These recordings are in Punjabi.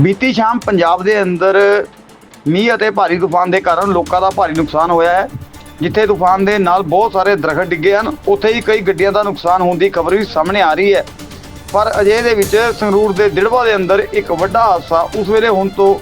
ਬੀਤੀ ਸ਼ਾਮ ਪੰਜਾਬ ਦੇ ਅੰਦਰ ਮੀਂਹ ਅਤੇ ਭਾਰੀ ਤੂਫਾਨ ਦੇ ਕਾਰਨ ਲੋਕਾਂ ਦਾ ਭਾਰੀ ਨੁਕਸਾਨ ਹੋਇਆ ਹੈ, ਜਿੱਥੇ ਤੂਫਾਨ ਦੇ ਨਾਲ ਬਹੁਤ ਸਾਰੇ ਦਰਖਤ ਡਿੱਗੇ ਹਨ। ਉੱਥੇ ਹੀ ਕਈ ਗੱਡੀਆਂ ਦਾ ਨੁਕਸਾਨ ਹੋਣ ਦੀ ਖਬਰ ਵੀ ਸਾਹਮਣੇ ਆ ਰਹੀ ਹੈ। ਪਰ ਅਜੇ ਦੇ ਵਿੱਚ ਸੰਗਰੂਰ ਦੇ ਦਿੜਵਾ ਦੇ ਅੰਦਰ ਇੱਕ ਵੱਡਾ ਹਾਦਸਾ ਉਸ ਵੇਲੇ ਹੁਣ ਤੋਂ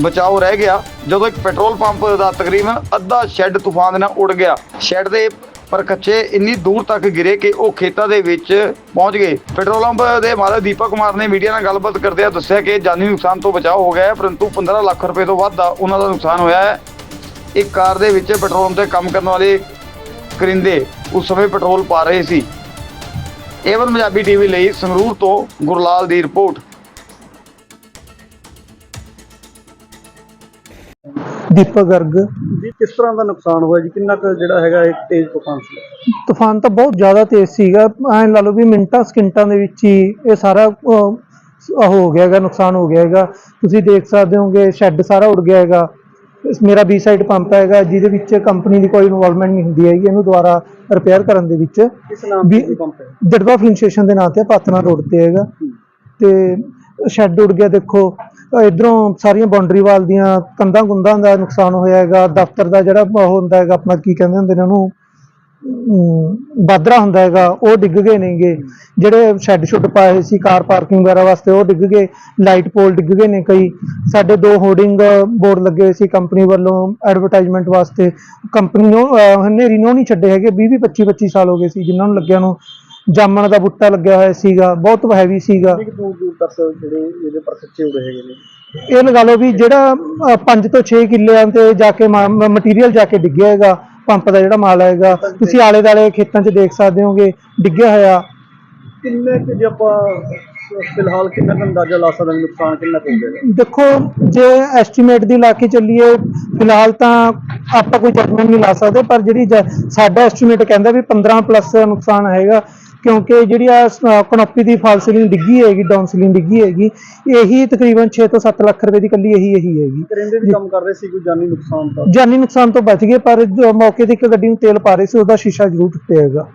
ਬਚਾਓ ਰਹਿ ਗਿਆ, ਜਦੋਂ ਇੱਕ ਪੈਟਰੋਲ ਪੰਪ ਦਾ ਤਕਰੀਬਨ ਅੱਧਾ ਸ਼ੈੱਡ ਤੂਫਾਨ ਦੇ ਨਾਲ ਉੱਡ ਗਿਆ। ਸ਼ੈੱਡ ਦੇ ਪਰ ਕੱਚੇ ਇੰਨੀ ਦੂਰ ਤੱਕ ਗਿਰੇ ਕਿ ਉਹ ਖੇਤਾਂ ਦੇ ਵਿੱਚ ਪਹੁੰਚ ਗਏ। ਪੈਟਰੋਲ ਪੰਪ ਦੇ ਮਾਲਕ ਦੀਪਕ ਕੁਮਾਰ ਨੇ ਮੀਡੀਆ ਨਾਲ ਗੱਲਬਾਤ ਕਰਦਿਆਂ ਦੱਸਿਆ ਕਿ ਜਾਨੀ ਨੁਕਸਾਨ ਤੋਂ ਬਚਾਅ ਹੋ ਗਿਆ ਹੈ, ਪਰੰਤੂ 15 ਲੱਖ ਰੁਪਏ ਤੋਂ ਵੱਧ ਦਾ ਉਹਨਾਂ ਦਾ ਨੁਕਸਾਨ ਹੋਇਆ ਹੈ। ਇੱਕ ਕਾਰ ਦੇ ਵਿੱਚ ਪੈਟਰੋਲ ਪੰਪ ਤੇ ਕੰਮ ਕਰਨ ਵਾਲੇ ਕਰਿੰਦੇ ਉਸ ਸਮੇਂ ਪੈਟਰੋਲ ਪਾ ਰਹੇ ਸੀ। ਏਵਨ ਪੰਜਾਬੀ ਟੀਵੀ ਲਈ ਸੰਗਰੂਰ ਤੋਂ ਗੁਰਲਾਲ ਦੀ ਰਿਪੋਰਟ। ਦੀਪਕ ਗਰਗ। ਜੀ ਕਿਸ ਤਰ੍ਹਾਂ ਦਾ ਨੁਕਸਾਨ ਹੋਇਆ ਜੀ? ਕਿੰਨਾ ਕੁ ਜਿਹੜਾ ਹੈਗਾ ਇਹ ਤੇਜ਼ ਤੂਫਾਨ ਸੀ? ਤੂਫਾਨ ਤਾਂ ਬਹੁਤ ਜ਼ਿਆਦਾ ਤੇਜ਼ ਸੀਗਾ। ਐਂ ਲਾ ਲਓ ਵੀ ਮਿੰਟਾਂ ਸਕਿੰਟਾਂ ਦੇ ਵਿੱਚ ਹੀ ਇਹ ਸਾਰਾ ਅਹ, ਹੋ ਗਿਆ ਹੈਗਾ ਨੁਕਸਾਨ ਹੋ ਗਿਆ ਹੈਗਾ। ਤੁਸੀਂ ਦੇਖ ਸਕਦੇ ਹੋਗੇ ਸ਼ੈੱਡ ਸਾਰਾ ਉੱਡ ਗਿਆ ਹੈਗਾ। ਇਸ ਮੇਰਾ ਬੀ ਸਾਈਡ ਪੰਪ ਹੈਗਾ ਜਿਹਦੇ ਵਿੱਚ ਕੰਪਨੀ ਦੀ ਕੋਈ ਇਨਵੋਲਵਮੈਂਟ ਨਹੀਂ ਹੁੰਦੀ ਹੈਗੀ। ਇਹਨੂੰ ਦੁਬਾਰਾ ਰਿਪੇਅਰ ਕਰਨ ਦੇ ਵਿੱਚ ਕਿਸ ਨਾਮ ਵੀ- ਦੀ ਪੰਪ ਹੈ ਜੜਵਾ ਫਿਲ ਸਟੇਸ਼ਨ ਦੇ ਨਾਂ ਤੇ ਪਾਤਨਾ ਰੋਡ ਤੇ ਹੈਗਾ। ਤੇ ਸ਼ੈੱਡ ਉੱਡ ਗਿਆ ਦੇਖੋ। ਇਧਰੋਂ ਸਾਰੀਆਂ ਬਾਉਂਡਰੀ ਵਾਲ ਦੀਆਂ ਕੰਧਾਂ ਗੁੰਦਾਂ ਦਾ ਨੁਕਸਾਨ ਹੋਇਆ ਹੈਗਾ ਦਫ਼ਤਰ ਦਾ ਜਿਹੜਾ ਉਹ ਹੁੰਦਾ ਹੈਗਾ ਆਪਣਾ ਕੀ ਕਹਿੰਦੇ ਹੁੰਦੇ ਨੇ ਉਹਨੂੰ ਅਮ, ਬਾਦਰਾ ਹੁੰਦਾ ਹੈਗਾ ਉਹ ਡਿੱਗ ਗਏ ਨੇਗੇ। ਜਿਹੜੇ ਸ਼ੈੱਡ ਸ਼ੁੱਡ ਪਾਏ ਹੋਏ ਸੀ ਕਾਰ ਪਾਰਕਿੰਗ ਵਗੈਰਾ ਵਾਸਤੇ ਉਹ ਡਿੱਗ ਗਏ ਲਾਈਟ ਪੋਲ ਡਿੱਗ ਗਏ ਨੇ ਕਈ। ਸਾਡੇ ਦੋ ਹੋਰਡਿੰਗ ਬੋਰਡ ਲੱਗੇ ਹੋਏ ਸੀ ਕੰਪਨੀ ਵੱਲੋਂ ਐਡਵਰਟਾਈਜ਼ਮੈਂਟ ਵਾਸਤੇ। ਕੰਪਨੀ ਨੂੰ ਹਨੇਰੀ ਨੂੰ ਨਹੀਂ ਛੱਡੇ ਹੈਗੇ 20 20 25 25 ਸਾਲ ਹੋ ਗਏ ਸੀ ਜਿਨ੍ਹਾਂ ਨੂੰ ਲੱਗਿਆ ਨੂੰ। ਜਾਮਣ ਦਾ ਬੂਟਾ ਲੱਗਿਆ ਹੋਇਆ ਸੀਗਾ ਬਹੁਤ ਹੈਵੀ ਸੀਗਾ। ਕਿੰਨੀ ਕੁ ਦੂਰ ਦੂਰ ਤੱਕ ਜਿਹੜੇ ਇਹਦੇ ਪਰ ਕੱਚੇ ਉੜੇ ਹੈਗੇ ਨੇ? ਇਹ ਲਗਾ ਲਓ ਵੀ ਜਿਹੜਾ 5 ਤੋਂ 6 ਕਿੱਲਿਆਂ ਤੇ ਜਾ ਕੇ ਮਟੀਰੀਅਲ ਜਾ ਕੇ ਡਿੱਗਿਆ ਹੈਗਾ ਪੰਪ ਦਾ ਜਿਹੜਾ ਮਾਲ ਹੈਗਾ ਤੁਸੀਂ ਆਲੇ ਦਾਲੇ ਖੇਤਾਂ 'ਚ ਦੇਖ ਸਕਦੇ ਹੋਗੇ ਡਿੱਗਿਆ ਹੋਇਆ। ਕਿੰਨੇ ਕੁ ਜੇ ਆਪਾਂ ਫਿਲਹਾਲ ਕਿੰਨਾ ਕੁ ਅੰਦਾਜ਼ਾ ਲਾ ਸਕਦੇ ਹਾਂ ਨੁਕਸਾਨ ਕਿੰਨਾ ਕੁ ਦੇਖੋ ਜੇ ਐਸਟੀਮੇਟ ਦੀ ਲਾ ਕੇ ਚੱਲੀਏ ਫਿਲਹਾਲ ਤਾਂ ਆਪਾਂ ਕੋਈ ਜਜਮੈਂਟ ਨਹੀਂ ਲਾ ਸਕਦੇ ਪਰ ਜਿਹੜੀ ਜ- ਸਾਡਾ ਐਸਟੀਮੇਟ ਕਹਿੰਦਾ ਵੀ 15 ਪਲੱਸ ਨੁਕਸਾਨ ਹੈਗਾ। ਕਿਉਂਕਿ ਜਿਹੜੀ ਆ ਕਨੋਪੀ ਦੀ ਫਾਲ ਸੀਲਿੰਗ ਡਿੱਗੀ ਹੈਗੀ ਡਾਊਨ ਸੀਲਿੰਗ ਡਿੱਗੀ ਹੈਗੀ ਇਹੀ ਤਕਰੀਬਨ 6 ਤੋਂ 7 ਲੱਖ ਰੁਪਏ ਦੀ ਕੱਲੀ ਇਹੀ ਇਹੀ ਹੈਗੀ। ਕਰਿੰਦੇ ਵੀ ਕੰਮ ਕਰ ਰਹੇ ਸੀ ਕੋਈ ਜਾਨੀ ਨੁਕਸਾਨ ਦਾ ਜਾਨੀ ਨੁਕਸਾਨ ਤੋਂ ਬਚ ਗਏ ਪਰ ਜੋ ਮੌਕੇ ਤੇ ਇੱਕ ਗੱਡੀ ਨੂੰ ਤੇਲ ਪਾ ਰਹੇ ਸੀ ਉਹਦਾ ਸ਼ੀਸ਼ਾ ਜ਼ਰੂਰ ਟੁੱਟਿਆ ਹੈਗਾ।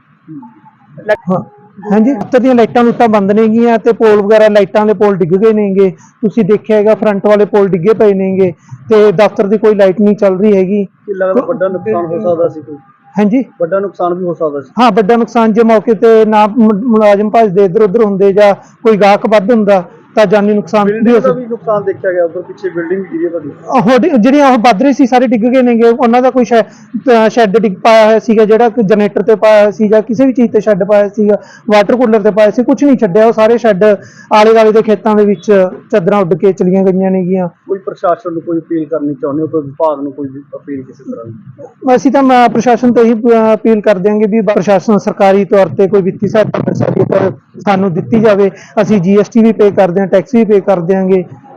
ਹਾਂ। ਹਾਂਜੀ? ਉੱਤਰ ਦੀਆਂ ਲਾਈਟਾਂ ਲੁੱਟਾਂ ਬੰਦ ਨੇਗੀਆਂ ਤੇ ਪੋਲ ਵਗੈਰਾ ਲਾਈਟਾਂ ਦੇ ਪੋਲ ਡਿੱਗ ਗਏ ਨੇਗੇ ਤੁਸੀਂ ਦੇਖਿਆ ਹੈਗਾ ਫਰੰਟ ਵਾਲੇ ਪੋਲ ਡਿੱਗੇ ਪਏ ਨੇਗੇ ਤੇ ਦਫ਼ਤਰ ਦੀ ਕੋਈ ਲਾਈਟ ਨਹੀਂ ਚੱਲ ਰਹੀ ਹੈਗੀ। ਕੀ ਲੱਗਦਾ ਵੱਡਾ ਨੁਕਸਾਨ ਹੋ ਸਕਦਾ ਸੀ ਕੋਈ? ਹਾਂਜੀ। ਵੱਡਾ ਨੁਕਸਾਨ ਵੀ ਹੋ ਸਕਦਾ ਸੀ। ਹਾਂ ਵੱਡਾ ਨੁਕਸਾਨ ਜੇ ਮੌਕੇ ਤੇ ਨਾ ਮੁ- ਮੁਲਾਜ਼ਮ ਭੱਜਦੇ ਇੱਧਰ ਉੱਧਰ ਹੁੰਦੇ ਜਾਂ ਕੋਈ ਗਾਹਕ ਵੱਧ ਹੁੰਦਾ ਤਾਂ ਜਾਨੀ ਨੁਕਸਾਨ ਵੀ ਹੋ ਦਾ ਸਕਦਾ। ਵੀ ਨੁਕਸਾਨ ਦੇਖਿਆ ਗਿਆ ਉਧਰ ਪਿੱਛੇ ਬਿਲਡਿੰਗ ਗਿਰੀ ਹੈ ਤੁਹਾਡੀ ਉਹ ਡ- ਜਿਹੜੀਆਂ ਉਹ ਵੱਧ ਰਹੀ ਸੀ ਸਾਰੇ ਡਿੱਗ ਗਏ ਨੇਗੇ। ਉਹਨਾਂ ਦਾ ਕੋਈ ਸ਼ੈੱਡ ਡਿੱਗ ਪਾਇਆ ਹੋਇਆ ਸੀਗਾ ਜਿਹੜਾ ਜਨਰੇਟਰ ਤੇ ਪਾਇਆ ਹੋਇਆ ਸੀ ਜਾਂ ਕਿਸੇ ਵੀ ਚੀਜ਼ ਤੇ ਸ਼ੈੱਡ ਪਾਇਆ ਸੀਗਾ ਵਾਟਰ ਕੂਲਰ ਤੇ ਪਾਇਆ ਸੀ ਕੁਝ ਨਹੀਂ ਛੱਡਿਆ। ਉਹ ਸਾਰੇ ਸ਼ੈੱਡ ਆਲੇ ਦੁਆਲੇ ਦੇ ਖੇਤਾਂ ਦੇ ਵਿੱਚ ਚਾਦਰਾਂ ਉੱਡ ਕੇ ਚਲੀਆਂ ਗਈਆਂ ਨੇਗੀਆਂ। ਕੋਈ ਪ੍ਰਸ਼ਾਸਨ ਨੂੰ ਕੋਈ ਅਪੀਲ ਕਰਨੀ ਚਾਹੁੰਦੇ ਹੋ? ਕੋਈ ਵਿਭਾਗ ਨੂੰ ਕੋਈ ਅਪੀਲ ਕਿਸੇ ਤਰ੍ਹਾਂ ਦੀ? ਅਸੀਂ ਤਾਂ ਮੈਂ ਪ੍ਰਸ਼ਾਸਨ ਤੋਂ ਇਹੀ ਅਪੀਲ ਕਰਦੇ ਦਿਆਂਗੇ ਵੀ ਪ੍ਰਸ਼ਾਸਨ ਸਰਕਾਰੀ ਤੌਰ ਤੇ ਕੋਈ ਵਿੱਤੀ ਸਹਾਇਤਾ ਮਿਲ ਸਕਦੀ ਹੈ ਤਾਂ ਸਾਨੂੰ ਦਿੱਤੀ ਜਾਵੇ। ਅਸੀਂ ਜੀਐਸਟੀ ਵੀ ਪੇ ਕਰਦੇ ਹਾਂ ਟੈਕਸ ਵੀ ਪੇ ਕਰ ਦਿਆਂਗੇ